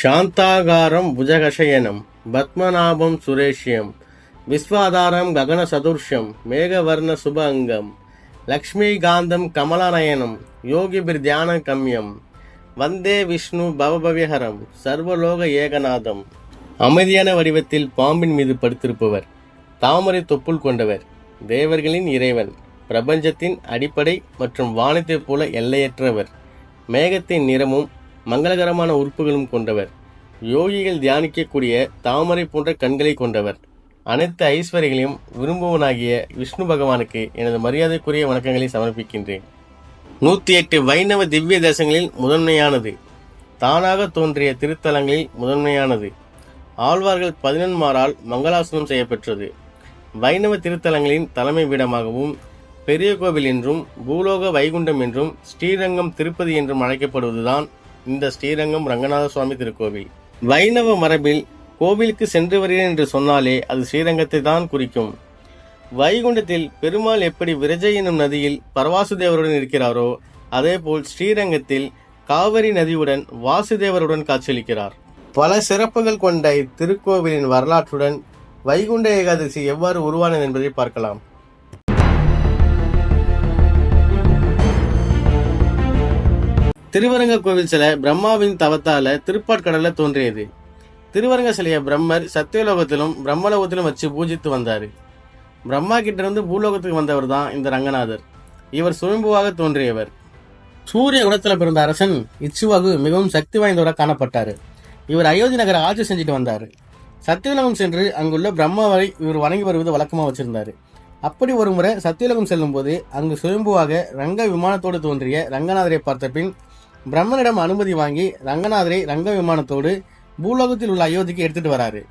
శాంతాగారం భుజగశయనం పద్మనాభం సురేష్యం విశ్వాధారం గగన సదృశ్యం మేఘవర్ణ శుభ అంగం లక్ష్మీకాంతం కమలనయనం యోగిభిర్ధ్యాన కమ్యం வந்தே விஷ்ணு பவபவிஹரம் சர்வலோக ஏகநாதம் அமைதியான வடிவத்தில் பாம்பின் மீது படுத்திருப்பவர் தாமரை தொப்புள் கொண்டவர் தேவர்களின் இறைவன் பிரபஞ்சத்தின் அடிப்படை மற்றும் வானத்தைப் போல எல்லையற்றவர் மேகத்தின் நிறமும் மங்களகரமான உறுப்புகளும் கொண்டவர். யோகிகள் தியானிக்கக்கூடிய தாமரை போன்ற கண்களை கொண்டவர். அனைத்து ஐஸ்வர்யங்களையும் விரும்புவனாகிய விஷ்ணு பகவானுக்கு எனது மரியாதைக்குரிய வணக்கங்களை சமர்ப்பிக்கின்றேன். நூத்தி எட்டு வைணவ திவ்ய தேசங்களில் முதன்மையானது. தானாக தோன்றிய திருத்தலங்களில் முதன்மையானது. ஆழ்வார்கள் பதினெண்மாரால் மங்களாசனம் செய்யப்பெற்றது. வைணவ திருத்தலங்களின் தலைமை பீடமாகவும் பெரிய கோவில் என்றும் பூலோக வைகுண்டம் என்றும் ஸ்ரீரங்கம் திருப்பதி என்றும் அழைக்கப்படுவதுதான் இந்த ஸ்ரீரங்கம் ரங்கநாத சுவாமி திருக்கோவில். வைணவ மரபில் கோவிலுக்கு சென்று வருகிறேன் என்று சொன்னாலே அது ஸ்ரீரங்கத்தை தான் குறிக்கும். வைகுண்டத்தில் பெருமாள் எப்படி விரஜை எனும் நதியில் பரவாசுதேவருடன் இருக்கிறாரோ அதேபோல் ஸ்ரீரங்கத்தில் காவிரி நதியுடன் வாசுதேவருடன் காட்சியளிக்கிறார். பல சிறப்புகள் கொண்ட இத்திருக்கோவிலின் வரலாற்றுடன் வைகுண்ட ஏகாதசி எவ்வாறு உருவானது என்பதை பார்க்கலாம். திருவரங்க கோவில் சிலை பிரம்மாவின் தவத்தால திருப்பாட்கடல்ல தோன்றியது. திருவரங்க சிலையை பிரம்மர் சத்தியலோகத்திலும் பிரம்மலோகத்திலும் வச்சு பூஜித்து வந்தார். பிரம்மா கிட்ட இருந்து பூலோகத்துக்கு வந்தவர் தான் இந்த ரங்கநாதர். இவர் சுயம்புவாக தோன்றியவர். சூரிய குலத்தில் பிறந்த அரசன் இச்சுவாகு மிகவும் சக்தி வாய்ந்தவராக காணப்பட்டார். இவர் அயோத்தி நகர ஆட்சி செஞ்சுட்டு வந்தார். சத்தியலோகம் சென்று அங்குள்ள பிரம்மாவை இவர் வணங்கி வருவது வழக்கமாக வச்சிருந்தார். அப்படி ஒரு முறை சத்தியலோகம் செல்லும் போது அங்கு சுயம்புவாக ரங்க விமானத்தோடு தோன்றிய ரங்கநாதரை பார்த்த பின் பிரம்மனிடம் அனுமதி வாங்கி ரங்கநாதரை ரங்க விமானத்தோடு பூலோகத்தில் உள்ள அயோத்திக்கு எடுத்துட்டு வராரு.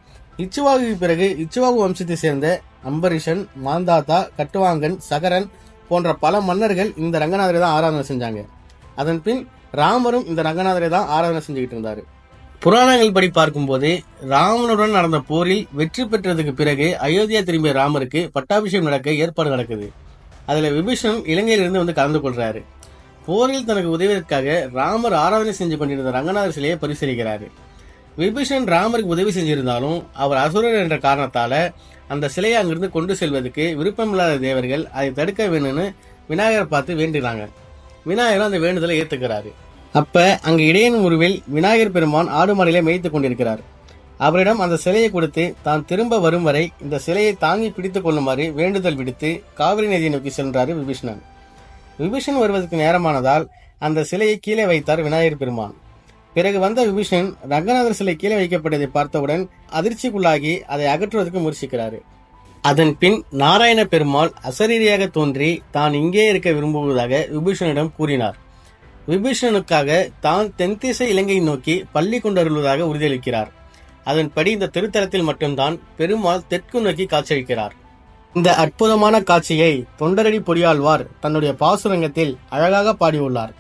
இச்சுவாகுக்கு பிறகு இச்சுவாகு வம்சத்தை சேர்ந்த அம்பரீஷன் மாந்தாத்தா கட்டுவாங்கன் சகரன் போன்ற பல மன்னர்கள் இந்த ரங்கநாதரை தான் ஆராதனை செஞ்சாங்க. அதன் பின் ராமரும் இந்த ரங்கநாதரை தான் ஆராதனை செஞ்சுக்கிட்டு இருந்தாரு. புராணங்கள் படி பார்க்கும்போது ராமனுடன் நடந்த போரில் வெற்றி பெற்றதுக்கு பிறகு அயோத்தியா திரும்பிய ராமருக்கு பட்டாபிஷேகம் நடக்க ஏற்பாடு நடக்குது. அதுல விபீஷணன் இலங்கையிலிருந்து வந்து கலந்து கொள்றாரு. போரில் தனக்கு உதவியதற்காக ராமர் ஆராதனை செஞ்சு கொண்டிருந்த ரங்கநாதர் சிலையை பரிசீலிக்கிறார். விபீஷன் ராமருக்கு உதவி செஞ்சிருந்தாலும் அவர் அசுரர் என்ற காரணத்தால அந்த சிலையை அங்கிருந்து கொண்டு செல்வதற்கு விருப்பமில்லாத தேவர்கள் அதை தடுக்க வேணும்னு விநாயகரை பார்த்து வேண்டினாங்க. விநாயகரும் அந்த வேண்டுதலை ஏற்றுக்கிறாரு அப்ப அங்கு இடையன் உருவில் விநாயகர் பெருமான் ஆடு மாடியில மேய்த்துக் கொண்டிருக்கிறார். அவரிடம் அந்த சிலையை கொடுத்து தான் திரும்ப வரும் வரை இந்த சிலையை தாங்கி பிடித்துக் கொள்ளுமாறு வேண்டுதல் விடுத்து காவிரி நதியை நோக்கி சென்றார் விபீஷணன். விபீஷன் வருவதற்கு நேரமானதால் அந்த சிலையை கீழே வைத்தார் விநாயகர் பெருமான். பிறகு வந்த விபீஷன் ரங்கநாதர் சிலை கீழே வைக்கப்பட்டதை பார்த்தவுடன் அதிர்ச்சிக்குள்ளாகி அதை அகற்றுவதற்கு முயற்சிக்கிறார். அதன் பின் நாராயண பெருமாள் அசரீரியாக தோன்றி தான் இங்கே இருக்க விரும்புவதாக விபீஷனிடம் கூறினார். விபீஷணனுக்காக தான் தென்திசை இலங்கையை நோக்கி பள்ளி கொண்டருள்வதாக உறுதியளிக்கிறார். அதன்படி இந்த திருத்தலத்தில் மட்டும்தான் பெருமாள் தெற்கு நோக்கி காட்சியளிக்கிறார். இந்த அற்புதமான காட்சியை தொண்டரடி பொடியாழ்வார் தன்னுடைய பாசுரங்கத்தில் அழகாக பாடியுள்ளார்.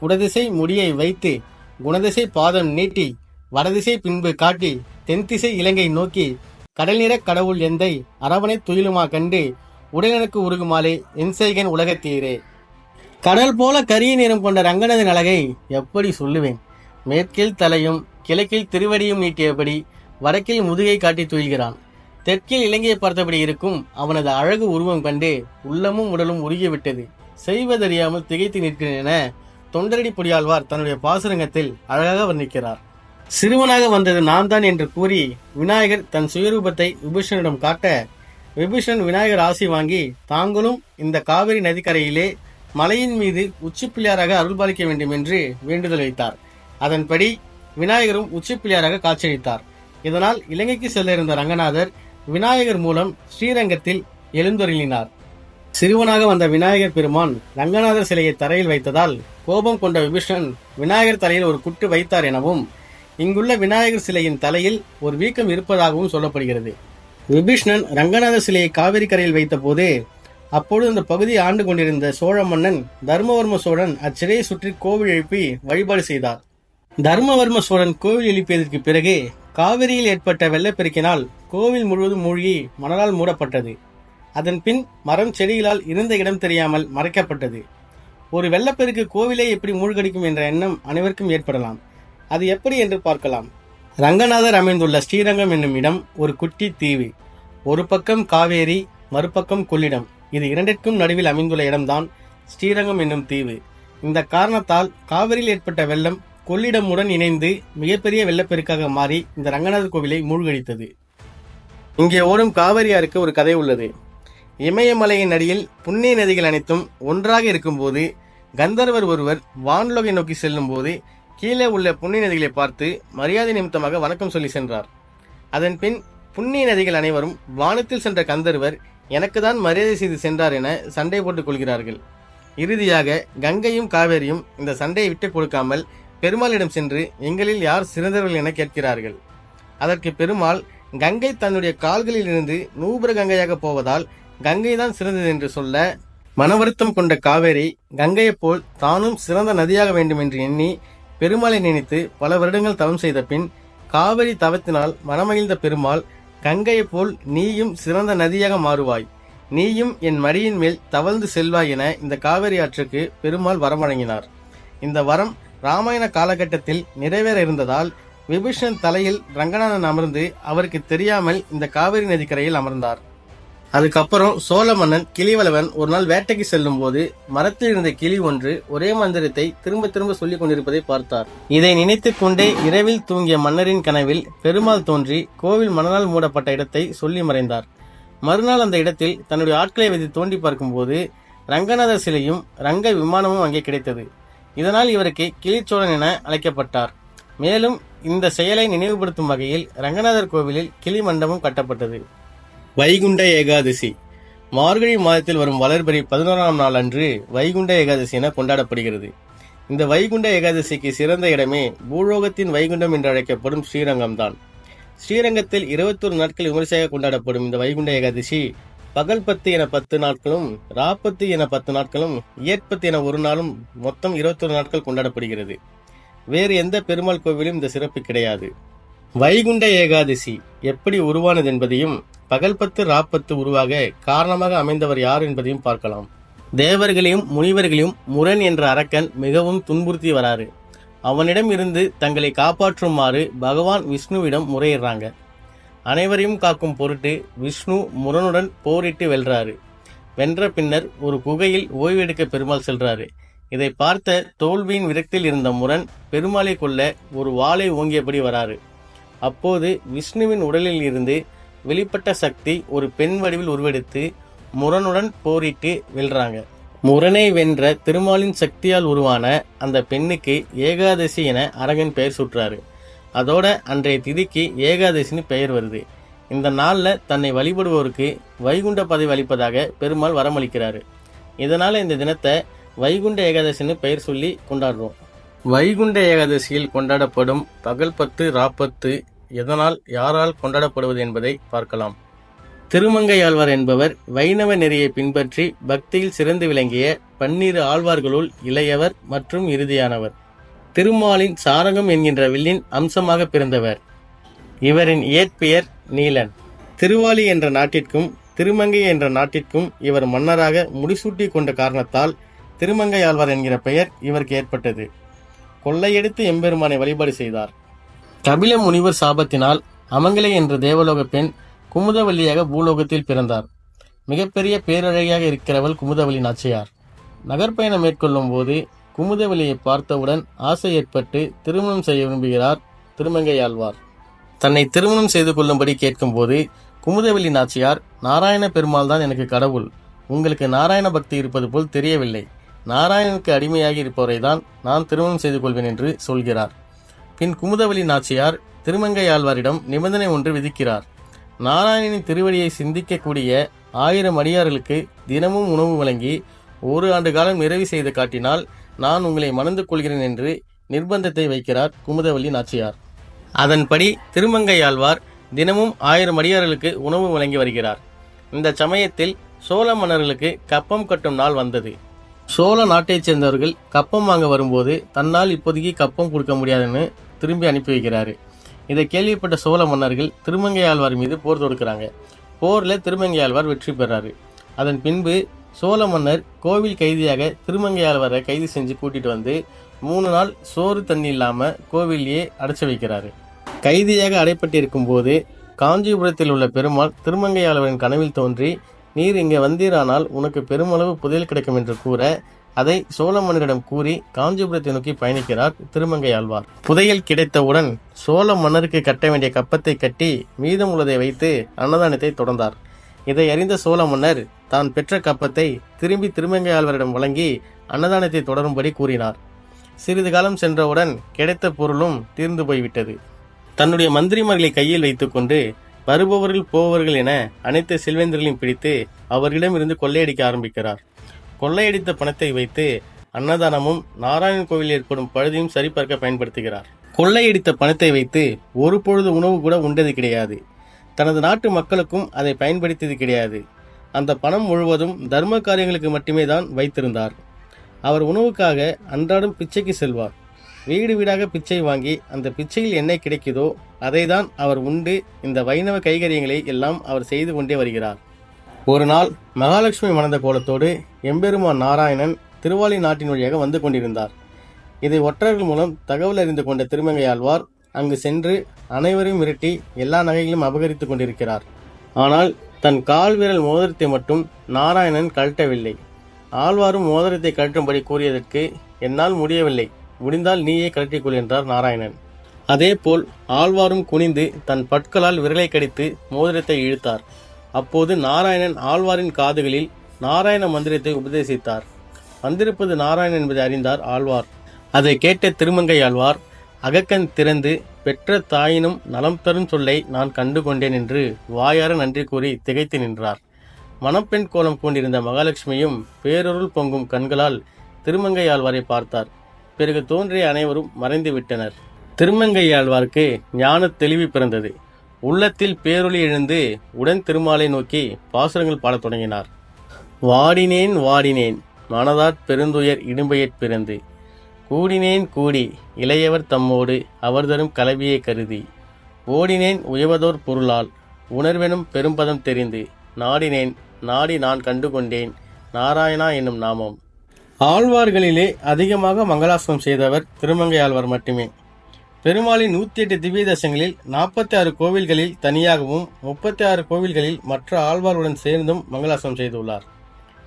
குடதிசை முடியை வைத்து குணதிசை பாதம் நீட்டி வடதிசை பின்பு காட்டி தென்திசை இலங்கை நோக்கி கடல் நிற கடவுள் எந்தை அரவணை துயிலுமா கண்டு உடனனுக்கு உருகுமாலே என்சைகன் உலகத்தீரே. கடல் போல கரிய நிறம் கொண்ட ரங்கனதன் அழகை எப்படி சொல்லுவேன்? மேற்கில் தலையும் கிழக்கில் திருவடியும் நீட்டியபடி வடக்கில் முதுகை காட்டி துயில்கிறான். தெற்கில் இலங்கையை பார்த்தபடி இருக்கும் அவனது அழகு உருவம் கண்டு உள்ளமும் உடலும் உருகிவிட்டது. செய்வதறியாமல் திகைத்து நிற்கிறேன் என தொண்டரடி பொடியாழ்வார் தன்னுடைய பாசுரங்கத்தில் அழகாக வர்ணிக்கிறார். சிறுவனாக வந்தது நான் தான் என்று கூறி விநாயகர் தன் சுயரூபத்தை விபீஷணனிடம் காட்ட விபீஷணன் விநாயகர் ஆசி வாங்கி தாங்களும் இந்த காவிரி நதிக்கரையிலே மலையின் மீது உச்சி பிள்ளையாராக அருள்பாலிக்க வேண்டும் என்று வேண்டுதல் வைத்தார். அதன்படி விநாயகரும் உச்சி பிள்ளையாராக காட்சியளித்தார். இதனால் இலங்கைக்கு செல்ல இருந்த ரங்கநாதர் விநாயகர் மூலம் ஸ்ரீரங்கத்தில் எழுந்தொருளினார். சிறுவனாக வந்த விநாயகர் பெருமான் ரங்கநாதர் சிலையை தரையில் வைத்ததால் கோபம் கொண்ட விபீஷன் விநாயகர் தலையில் ஒரு குட்டு வைத்தார் எனவும் இங்குள்ள விநாயகர் சிலையின் தலையில் ஒரு வீக்கம் இருப்பதாகவும் சொல்லப்படுகிறது. விபீஷ்ணன் ரங்கநாதர் சிலையை காவிரி கரையில் வைத்த போது அப்பொழுது அந்த பகுதியை ஆண்டு கொண்டிருந்த சோழ மன்னன் தர்மவர்ம சோழன் அச்சிலையை சுற்றி கோவில் எழுப்பி வழிபாடு செய்தார். தர்மவர்ம சோழன் கோவில் எழுப்பியதற்கு பிறகு காவிரியில் ஏற்பட்ட வெள்ளப்பெருக்கினால் கோவில் முழுவதும் மூழ்கி மணலால் மூடப்பட்டது. அதன் பின் மரம் செடிகளால் இருந்த இடம் தெரியாமல் மறைக்கப்பட்டது. ஒரு வெள்ளப்பெருக்கு கோவிலை எப்படி மூழ்கடிக்கும் என்ற எண்ணம் அனைவருக்கும் ஏற்படலாம். அது எப்படி என்று பார்க்கலாம். ரங்கநாதர் அமைந்துள்ள ஸ்ரீரங்கம் என்னும் இடம் ஒரு குட்டி தீவு. ஒரு பக்கம் காவேரி மறுபக்கம் கொள்ளிடம். இது இரண்டிற்கும் நடுவில் அமைந்துள்ள இடம்தான் ஸ்ரீரங்கம் என்னும் தீவு. இந்த காரணத்தால் காவிரியில் ஏற்பட்ட வெள்ளம் கொள்ளிடமுடன் இணைந்து மிகப்பெரிய வெள்ளப்பெருக்காக மாறி இந்த ரங்கநாதர் கோவிலை மூழ்கடித்தது. இங்கே ஓடும் காவிரி ஆறுக்கு ஒரு கதை உள்ளது. இமயமலையின் அடியில் புண்ணிய நதிகள் அனைத்தும் ஒன்றாக இருக்கும்போது கந்தர்வர் ஒருவர் வான்லோகை நோக்கி செல்லும் போது கீழே உள்ள புண்ணிய நதிகளை பார்த்து மரியாதை நிமித்தமாக வணக்கம் சொல்லி சென்றார். அதன் பின் புண்ணிய நதிகள் அனைவரும் வானத்தில் சென்ற கந்தர்வர் எனக்கு தான் மரியாதை செய்து சென்றார் என சண்டை போட்டுக் கொள்கிறார்கள். இறுதியாக கங்கையும் காவேரியும் இந்த சண்டையை விட்டுக் கொடுக்காமல் பெருமாளிடம் சென்று எங்களில் யார் சிறந்தவர்கள் என கேட்கிறார்கள். அதற்கு பெருமாள் கங்கை தன்னுடைய கால்களில் இருந்து நூபுர கங்கையாக போவதால் கங்கை தான் சிறந்தது என்று சொல்ல மனவருத்தம் கொண்ட காவேரி கங்கையைப் போல் தானும் சிறந்த நதியாக வேண்டும் என்று எண்ணி பெருமாளை நினைத்து பல வருடங்கள் தவம் செய்த பின் காவிரி தவத்தினால் மனமகிழ்ந்த பெருமாள் கங்கையைப் போல் நீயும் சிறந்த நதியாக மாறுவாய். நீயும் என் மடியின் மேல் தவழ்ந்து செல்வாய் என இந்த காவிரி ஆற்றுக்கு பெருமாள் வரம் வழங்கினார். இந்த வரம் ராமாயண காலகட்டத்தில் நிறைவேற இருந்ததால் விபீஷன் தலையில் ரங்கநாதன் அமர்ந்து அவருக்கு தெரியாமல் இந்த காவிரி நதிக்கரையில் அமர்ந்தார். அதுக்கப்புறம் சோழ மன்னன் கிளிவளவன் ஒரு நாள் வேட்டைக்கு செல்லும் போது மரத்தில் இருந்த கிளி ஒன்று ஒரே மந்திரத்தை திரும்ப திரும்ப சொல்லிக் கொண்டிருப்பதை பார்த்தார். இதை நினைத்து கொண்டே இரவில் தூங்கிய மன்னரின் கனவில் பெருமாள் தோன்றி கோவில் மணலால் மூடப்பட்ட இடத்தை சொல்லி மறைந்தார். மறுநாள் அந்த இடத்தில் தன்னுடைய ஆட்களை வைத்து தோண்டி பார்க்கும்போது ரங்கநாதர் சிலையும் ரங்க விமானமும் அங்கே கிடைத்தது. இதனால் இவருக்கு கிளிச்சோழன் என அழைக்கப்பட்டார். மேலும் இந்த செயலை நினைவுபடுத்தும் வகையில் ரங்கநாதர் கோவிலில் கிளி மண்டபம் கட்டப்பட்டது. வைகுண்ட ஏகாதசி. மார்கழி மாதத்தில் வரும் வளர்பிறை பதினோராம் நாள் அன்று வைகுண்ட ஏகாதசி என கொண்டாடப்படுகிறது. இந்த வைகுண்ட ஏகாதசிக்கு சிறந்த இடமே பூலோகத்தின் வைகுண்டம் என்று அழைக்கப்படும் ஸ்ரீரங்கம்தான். ஸ்ரீரங்கத்தில் இருபத்தொரு நாட்கள் விமர்சையாக கொண்டாடப்படும் இந்த வைகுண்ட ஏகாதசி பகல் பத்து என பத்து நாட்களும் ராப்பத்து என பத்து நாட்களும் இயற்பத்து என ஒரு நாளும் மொத்தம் இருபத்தொரு நாட்கள் கொண்டாடப்படுகிறது. வேறு எந்த பெருமாள் கோவிலும் இந்த சிறப்பு கிடையாது. வைகுண்ட ஏகாதசி எப்படி உருவானது என்பதையும் பகல்பத்து ராப்பத்து உருவாக காரணமாக அமைந்தவர் யார் என்பதையும் பார்க்கலாம். தேவர்களையும் முனிவர்களையும் முரண் என்ற அரக்கன் மிகவும் துன்புறுத்தி வராரு. அவனிடம் இருந்து தங்களை காப்பாற்றுமாறு பகவான் விஷ்ணுவிடம் முறையிடுறாங்க. அனைவரையும் காக்கும் பொருட்டு விஷ்ணு முரனுடன் போரிட்டு வெல்றாரு. வென்ற பின்னர் ஒரு குகையில் ஓய்வெடுக்க பெருமாள் செல்றாரு. இதை பார்த்த தோல்வியின் விரக்தியில் இருந்த முரண் பெருமாளை கொல்ல ஒரு வாளை ஓங்கியபடி வராரு அப்போது விஷ்ணுவின் உடலில் இருந்து வெளிப்பட்ட சக்தி ஒரு பெண் வடிவில் உருவெடுத்து முரனுடன் போரிட்டு வெல்றாங்க. முரணை வென்ற திருமாலின் சக்தியால் உருவான அந்த பெண்ணுக்கு ஏகாதசி என அரகன் பெயர் சுற்றாரு அதோட அன்றைய திதிக்கு ஏகாதசின்னு பெயர் வருது. இந்த நாளில் தன்னை வழிபடுவோருக்கு வைகுண்ட பதவி அளிப்பதாக பெருமாள் வரமளிக்கிறாரு. இதனால் இந்த தினத்தை வைகுண்ட ஏகாதசின்னு பெயர் சொல்லி கொண்டாடுறோம். வைகுண்ட ஏகாதசியில் கொண்டாடப்படும் பகல் பத்து ராப்பத்து எதனால் யாரால் கொண்டாடப்படுவது என்பதை பார்க்கலாம். திருமங்கையாழ்வார் என்பவர் வைணவ நெறியை பின்பற்றி பக்தியில் சிறந்து விளங்கிய பன்னிரு ஆழ்வார்களுள் இளையவர் மற்றும் இறுதியானவர். திருமாலின் சாரகம் என்கின்ற வில்லின் அம்சமாக பிறந்தவர். இவரின் இயற்பெயர் நீலன். திருவாலி என்ற நாட்டிற்கும் திருமங்கை என்ற நாட்டிற்கும் இவர் மன்னராக முடிசூட்டி கொண்ட காரணத்தால் திருமங்கையாழ்வார் என்கிற பெயர் இவருக்கு ஏற்பட்டது. கொள்ளையெடுத்து எம்பெருமானை வழிபாடு செய்தார். கபில முனிவர் சாபத்தினால் அமங்கலை என்ற தேவலோக பெண் குமுதவல்லியாக பூலோகத்தில் பிறந்தார். மிகப்பெரிய பேரழகியாக இருக்கிறவள் குமுதவல்லி நாச்சியார். நகர்ப்பயணம் மேற்கொள்ளும் போது குமுதவல்லியை பார்த்தவுடன் ஆசை ஏற்பட்டு திருமணம் செய்ய விரும்புகிறார் திருமங்கையாழ்வார் தன்னை திருமணம் செய்து கொள்ளும்படி கேட்கும்போது குமுதவல்லி நாச்சியார் நாராயண பெருமாள் தான் எனக்கு கடவுள். உங்களுக்கு நாராயண பக்தி இருப்பது போல் தெரியவில்லை. நாராயணனுக்கு அடிமையாகி இருப்பவரை தான் நான் திருமணம் செய்து கொள்வேன் என்று சொல்கிறார். பின் குமுதவல்லி நாச்சியார் திருமங்கை ஆழ்வாரிடம் நிபந்தனை ஒன்று விதிக்கிறார். நாராயணனின் திருவடியை சிந்திக்கக்கூடிய ஆயிரம் அடியார்களுக்கு தினமும் உணவு வழங்கி ஒரு ஆண்டு காலம் நிறைவு செய்து காட்டினால் நான் உங்களை மணந்து கொள்கிறேன் என்று நிர்பந்தத்தை வைக்கிறார் குமுதவல்லி நாச்சியார். அதன்படி திருமங்கையாழ்வார் தினமும் ஆயிரம் அடியார்களுக்கு உணவு வழங்கி வருகிறார். இந்த சமயத்தில் சோழ மன்னர்களுக்கு கப்பம் கட்டும் நாள் வந்தது. சோழ நாட்டைச் சேர்ந்தவர்கள் கப்பம் வாங்க வரும்போது தன்னால் இப்போதைக்கு கப்பம் கொடுக்க முடியாதுன்னு திரும்பி அனுப்பி வைக்கிறாரு. இதை கேள்விப்பட்ட சோழ மன்னர்கள் திருமங்கையாழ்வார் மீது போர் தொடுக்கிறாங்க. போரில் திருமங்கையாழ்வார் வெற்றி பெறாரு. அதன் பின்பு சோழ மன்னர் கோவில் கைதியாக திருமங்கையாழ்வாரை கைது செஞ்சு கூட்டிட்டு வந்து மூணு நாள் சோறு தண்ணி இல்லாமல் கோவிலையே அடைச்சி வைக்கிறாரு. கைதியாக அடைப்பட்டிருக்கும் போது காஞ்சிபுரத்தில் உள்ள பெருமாள் திருமங்கையாளவரின் கனவில் தோன்றி நீர் இங்கே வந்தீரானால் உனக்கு பெருமளவு புதையல் கிடைக்கும் என்று கூற அதை சோழ மன்னரிடம் கூறி காஞ்சிபுரத்தை நோக்கி பயணிக்கிறார் திருமங்கை ஆழ்வார். புதையல் கிடைத்தவுடன் சோழ மன்னருக்கு கட்ட வேண்டிய கப்பத்தை கட்டி மீதம் உள்ளதை வைத்து அன்னதானத்தை தொடர்ந்தார். இதை அறிந்த சோழ மன்னர் தான் பெற்ற கப்பத்தை திரும்பி திருமங்கை ஆழ்வாரிடம் வழங்கி அன்னதானத்தை தொடரும்படி கூறினார். சிறிது காலம் சென்றவுடன் கிடைத்த பொருளும் தீர்ந்து போய்விட்டது. தன்னுடைய மந்திரிமார்களை கையில் வைத்துக்கொண்டு வருபவர்கள் போவர்கள் என அனைத்து செல்வேந்தர்களையும் பிடித்து அவர்களிடமிருந்து கொள்ளையடிக்க ஆரம்பிக்கிறார். கொள்ளையடித்த பணத்தை வைத்து அன்னதானமும் நாராயணன் கோவில் ஏற்படும் பழுதையும் சரிபார்க்க பயன்படுத்துகிறார். கொள்ளையடித்த பணத்தை வைத்து ஒரு பொழுது உணவு கூட உண்டது கிடையாது. தனது நாட்டு மக்களுக்கும் அதை பயன்படுத்தியது கிடையாது. அந்த பணம் முழுவதும் தர்ம காரியங்களுக்கு மட்டுமே தான் வைத்திருந்தார். அவர் உணவுக்காக அன்றாடம் பிச்சைக்கு செல்வார். வீடு வீடாக பிச்சை வாங்கி அந்த பிச்சையில் என்ன கிடைக்குதோ அதைதான் அவர் உண்டு இந்த வைணவ கைகரியங்களை எல்லாம் அவர் செய்து கொண்டே வருகிறார். ஒரு நாள் மகாலட்சுமி மணந்த கோலத்தோடு எம்பெருமான் நாராயணன் திருவாலி நாட்டின் வழியாக வந்து கொண்டிருந்தார். இதை ஒற்றர்கள் மூலம் தகவல் அறிந்து கொண்ட திருமங்கையாழ்வார் அங்கு சென்று அனைவரையும் மிரட்டி எல்லா நகைகளையும் அபகரித்துக் கொண்டிருக்கிறார். ஆனால் தன் கால் விரல் மோதிரத்தை மட்டும் நாராயணன் கழட்டவில்லை. ஆழ்வாரும் மோதிரத்தை கழற்றும்படி கூறியதற்கு என்னால் முடியவில்லை. முடிந்தால் நீயே கழட்டிக்கொள் என்றார் நாராயணன். அதேபோல் ஆழ்வாரும் குனிந்து தன் பற்களால் விரலை கடித்து மோதிரத்தை இழுத்தார். அப்போது நாராயணன் ஆழ்வாரின் காதுகளில் நாராயண மந்திரத்தை உபதேசித்தார். வந்திருப்பது நாராயணன் என்பதை அறிந்தார் ஆழ்வார். அதை கேட்ட திருமங்கை ஆழ்வார் அகக்கண் திறந்து பெற்ற தாயினும் நலம் தரும் சொல்லை நான் கண்டு கொண்டேன் என்று வாயார நன்றி கூறி திகைத்து நின்றார். மணப்பெண் கோலம் பூண்டிருந்த மகாலட்சுமியும் பேரொருள் பொங்கும் கண்களால் திருமங்கை ஆழ்வாரை பார்த்தார். பிறகு தோன்றிய அனைவரும் மறைந்து விட்டனர். திருமங்கையாழ்வார்க்கு ஞான தெளிவு பிறந்தது. உள்ளத்தில் பேரொளி எழுந்து உடன் திருமாலை நோக்கி பாசுரங்கள் பாடத் தொடங்கினார். வாடினேன் வாடினேன் மனதாற் பெருந்துயர் இடும்பையற் பிறந்து. கூடினேன் கூடி இளையவர் தம்மோடு அவர் தரும் கலவியை கருதி. ஓடினேன் உயவதோர் பொருளால் உணர்வெனும் பெரும்பதம் தெரிந்து. நாடினேன் நாடி நான் கண்டுகொண்டேன். நாராயணா என்னும் நாமம். ஆழ்வார்களிலே அதிகமாக மங்களாசனம் செய்தவர் திருமங்கை ஆழ்வார் மட்டுமே. பெருமாளின் நூத்தி எட்டு திவ்ய தசங்களில் நாற்பத்தி ஆறு கோவில்களில் தனியாகவும் முப்பத்தி ஆறு கோவில்களில் மற்ற ஆழ்வாருடன் சேர்ந்தும் மங்களாசனம் செய்துள்ளார்.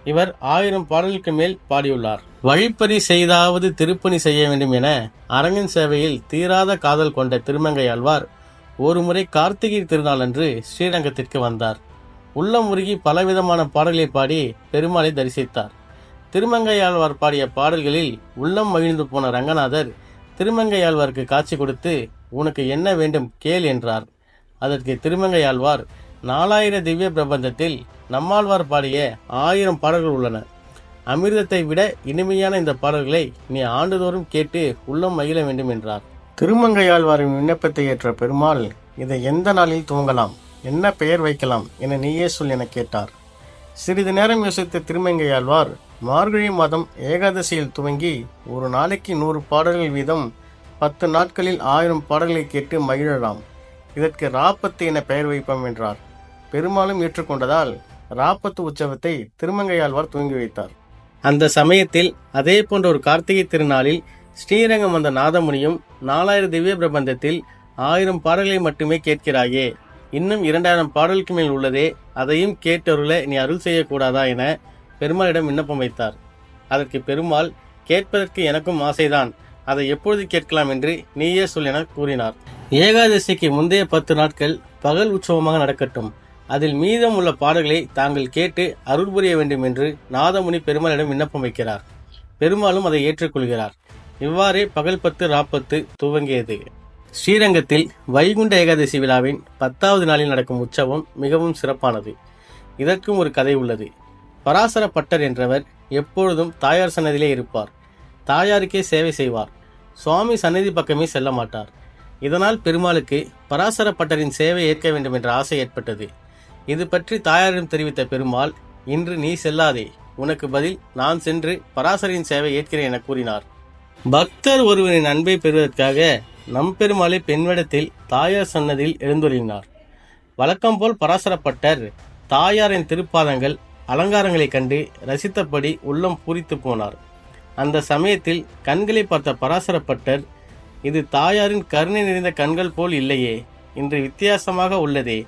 இவர் ஆயிரம் பாடலுக்கு மேல் பாடியுள்ளார். வழிப்பறி செய்தாவது திருப்பணி செய்ய வேண்டும் என அரங்கன் சேவையில் தீராத காதல் கொண்ட திருமங்கை ஆழ்வார் ஒருமுறை கார்த்திகை திருநாள் அன்று ஸ்ரீரங்கத்திற்கு வந்தார். உள்ளம் உருகி பலவிதமான பாடல்களை பாடி பெருமாளை தரிசித்தார். திருமங்கையாழ்வார் பாடிய பாடல்களில் உள்ளம் மகிழ்ந்து போன ரங்கநாதர் திருமங்கையாழ்வாருக்கு காட்சி கொடுத்து உனக்கு என்ன வேண்டும் கேள் என்றார். அதற்கு திருமங்கையாழ்வார் நாலாயிர திவ்ய பிரபந்தத்தில் நம்மாழ்வார் பாடிய ஆயிரம் பாடல்கள் உள்ளன. அமிர்தத்தை விட இனிமையான இந்த பாடல்களை நீ ஆண்டுதோறும் கேட்டு உள்ளம் மகிழ வேண்டும் என்றார். திருமங்கையாழ்வாரின் விண்ணப்பத்தை ஏற்ற பெருமாள் இதை எந்த நாளில் துவங்கலாம்? என்ன பெயர் வைக்கலாம்? என நீயே சொல் என கேட்டார். சிறிது நேரம் யோசித்த திருமங்கையாழ்வார் மார்கழி மாதம் ஏகாதசியில் துவங்கி ஒரு நாளைக்கு நூறு பாடல்கள் வீதம் பத்து நாட்களில் ஆயிரம் பாடல்களை கேட்டு மகிழலாம். இதற்கு ராப்பத்து என பெயர் வைப்போம் என்றார். பெருமாளும் ஏற்றுக்கொண்டதால் ராப்பத்து உற்சவத்தை திருமங்கையாழ்வார் துவங்கி வைத்தார். அந்த சமயத்தில் அதே போன்ற ஒரு கார்த்திகை திருநாளில் ஸ்ரீரங்கம் வந்த நாதமுனியும் நாலாயிரம் திவ்ய பிரபந்தத்தில் ஆயிரம் பாடல்களை மட்டுமே கேட்கிறாயே. இன்னும் இரண்டாயிரம் பாடலுக்கு மேல் உள்ளதே அதையும் கேட்டருள நீ அருள் செய்யக்கூடாதா என பெருமாளிடம் விண்ணப்பம் வைத்தார். அதற்கு பெருமாள் கேட்பதற்கு எனக்கும் ஆசைதான். அதை எப்பொழுது கேட்கலாம் என்று நீயே சொல் என கூறினார். ஏகாதசிக்கு முந்தைய பத்து நாட்கள் பகல் உற்சவமாக நடக்கட்டும். அதில் மீதம் உள்ள பாடல்களை தாங்கள் கேட்டு அருள் புரிய வேண்டும் என்று நாதமுனி பெருமாளிடம் விண்ணப்பம் வைக்கிறார். பெருமாளும் அதை ஏற்றுக்கொள்கிறார். இவ்வாறே பகல் பத்து ராப்பத்து துவங்கியது. ஸ்ரீரங்கத்தில் வைகுண்ட ஏகாதசி விழாவின் பத்தாவது நாளில் நடக்கும் உற்சவம் மிகவும் சிறப்பானது. இதற்கும் ஒரு கதை உள்ளது. பராசர பட்டர் என்றவர் எப்பொழுதும் தாயார் சன்னதியிலே இருப்பார். தாயாருக்கே சேவை செய்வார். சுவாமி சன்னதி பக்கமே செல்ல மாட்டார். இதனால் பெருமாளுக்கு பராசர பட்டரின் சேவை ஏற்க வேண்டும் என்ற ஆசை ஏற்பட்டது. இது பற்றி தாயாரிடம் தெரிவித்த பெருமாள் இன்று நீ செல்லாதே உனக்கு பதில் நான் சென்று பராசரின் சேவை ஏற்கிறேன் என கூறினார். பக்தர் ஒருவரின் அன்பை பெறுவதற்காக நம் பெருமாளை பெண்விடத்தில் தாயார் சன்னதியில் எழுந்தொழினார். வழக்கம் போல் பராசரப்பட்டர் தாயாரின் திருப்பாதங்கள் அலங்காரங்களைக் கண்டு ரசித்தபடி உள்ளம் பூரித்து போனார். அந்த சமயத்தில் கண்களை பார்த்த பராசரப்பட்டர் இது தாயாரின் கருணை நிறைந்த கண்கள் போல் இல்லையே இன்று வித்தியாசமாக உள்ளதே.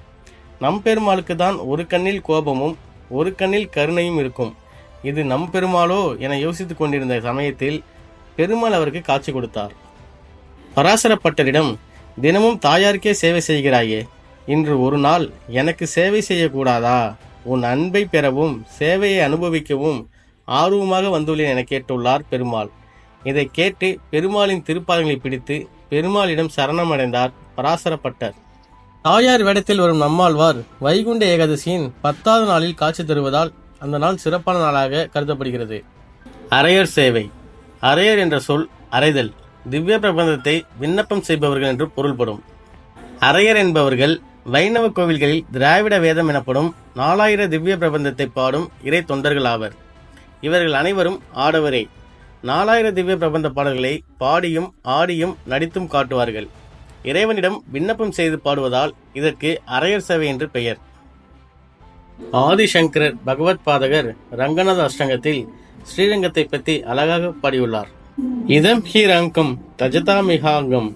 நம் பெருமாளுக்கு தான் ஒரு கண்ணில் கோபமும் ஒரு கண்ணில் கருணையும் இருக்கும். இது நம் பெருமாளோ? என யோசித்துக் கொண்டிருந்த சமயத்தில் பெருமாள் அவருக்கு காட்சி கொடுத்தார். பராசரப்பட்டரிடம் தினமும் தாயாருக்கே சேவை செய்கிறாயே இன்று ஒரு நாள் எனக்கு சேவை செய்யக்கூடாதா? உன் அன்பை பெறவும் சேவையை அனுபவிக்கவும் ஆர்வமாக வந்துள்ளேன் என கேட்டுள்ளார் பெருமாள். இதை கேட்டு பெருமாளின் திருப்பாதங்களை பிடித்து பெருமாளிடம் சரணமடைந்தார் பராசரப்பட்டர். தாயார் வேடத்தில் வரும் நம்மாழ்வார் வைகுண்ட ஏகாதசியின் பத்தாவது நாளில் காட்சி தருவதால் அந்த நாள் சிறப்பான நாளாக கருதப்படுகிறது. அரையர் சேவை. அரையர் என்ற சொல் அறைதல் திவ்ய பிரபந்தத்தை விண்ணப்பம் செய்பவர்கள் என்று பொருள்படும். அரையர் என்பவர்கள் வைணவ கோவில்களில் திராவிட வேதம் எனப்படும் நாலாயிர திவ்ய பிரபந்தத்தை பாடும் இறை தொண்டர்கள் ஆவர். இவர்கள் அனைவரும் ஆடவரே. நாலாயிர திவ்ய பிரபந்த பாடல்களை பாடியும் ஆடியும் நடித்தும் காட்டுவார்கள். இறைவனிடம் விண்ணப்பம் செய்து பாடுவதால் இதற்கு அரையர் சேவை என்று பெயர். ஆதிசங்கரர் பகவத் பாதகர் ரங்கநாத அஷ்டங்கத்தில் ஸ்ரீரங்கத்தை பற்றி அழகாக பாடியுள்ளார். இதம் ஹீரங்கம் தஜதா தஜதாமிகாங்கம்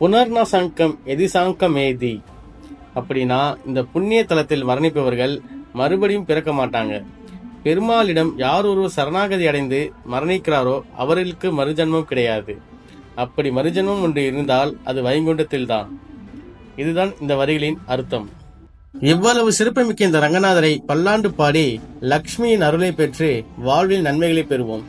புனர்னசங்கம் எதிசாங்கம் ஏதி. அப்படின்னா இந்த புண்ணிய தலத்தில் மரணிப்பவர்கள் மறுபடியும் பிறக்க மாட்டாங்க. பெருமாளிடம் யார் ஒருவர் சரணாகதி அடைந்து மரணிக்கிறாரோ அவர்களுக்கு மறுஜன்மம் கிடையாது. அப்படி மறுஜன்மம் ஒன்று இருந்தால் அது வைகுண்டத்தில் தான். இதுதான் இந்த வரிகளின் அர்த்தம். இவ்வளவு சிறப்புமிக்க இந்த ரங்கநாதரை பல்லாண்டு பாடி லக்ஷ்மியின் அருளை பெற்று வாழ்வில் நன்மைகளை பெறுவோம்.